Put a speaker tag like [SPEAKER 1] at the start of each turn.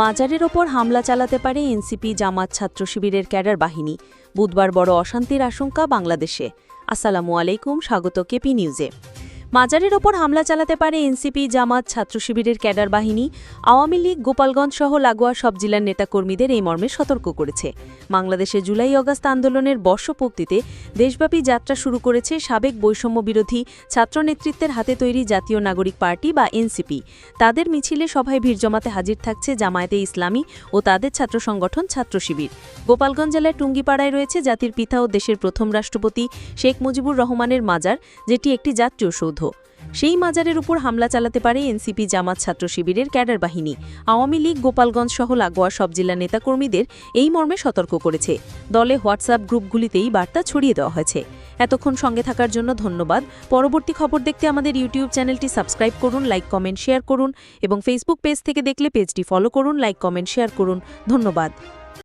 [SPEAKER 1] মাজারের ওপর হামলা চালাতে পারে এনসিপি জামাত ছাত্র শিবিরের ক্যাডার বাহিনী। বুধবার বড় অশান্তির আশঙ্কা বাংলাদেশে। আসসালামু আলাইকুম, স্বাগত কেপি নিউজে। মাজারের ওপর হামলা চালাতে পারে এনসিপি, জামাত, ছাত্র শিবিরের ক্যাডার বাহিনী। আওয়ামী লীগ, গোপালগঞ্জ সহ লাগোয়া সব জেলার নেতাকর্মীদের এই মর্মে সতর্ক করেছে। বাংলাদেশে জুলাই অগাস্ট আন্দোলনের বর্ষপূর্তিতে দেশব্যাপী যাত্রা শুরু করেছে সাবেক বৈষম্য বিরোধী ছাত্র নেতৃত্বের হাতে তৈরি জাতীয় নাগরিক পার্টি বা এনসিপি। তাদের মিছিলে সভায় ভিড় জমাতে হাজির থাকছে জামায়াতে ইসলামী ও তাদের ছাত্র সংগঠন ছাত্র শিবির। গোপালগঞ্জ জেলার টুঙ্গিপাড়ায় রয়েছে জাতির পিতা ও দেশের প্রথম রাষ্ট্রপতি শেখ মুজিবুর রহমানের মাজার, যেটি একটি জাতীয় সৌধ। সেই মাজারের উপর হামলা চালাতে পারে এনসিপি জামাত ছাত্র শিবিরের ক্যাডার বাহিনী। আওয়ামী লীগ, গোপালগঞ্জ সহ লাগোয়া সব জেলা নেতাকর্মীদের এই মর্মে সতর্ক করেছে। দলে হোয়াটসঅ্যাপ গ্রুপগুলিতেই বার্তা ছড়িয়ে দেওয়া হয়েছে। এতক্ষণ সঙ্গে থাকার জন্য ধন্যবাদ। পরবর্তী খবর দেখতে আমাদের ইউটিউব চ্যানেলটি সাবস্ক্রাইব করুন, লাইক, কমেন্ট, শেয়ার করুন এবং ফেসবুক পেজ থেকে দেখলে পেজটি ফলো করুন, লাইক, কমেন্ট, শেয়ার করুন। ধন্যবাদ।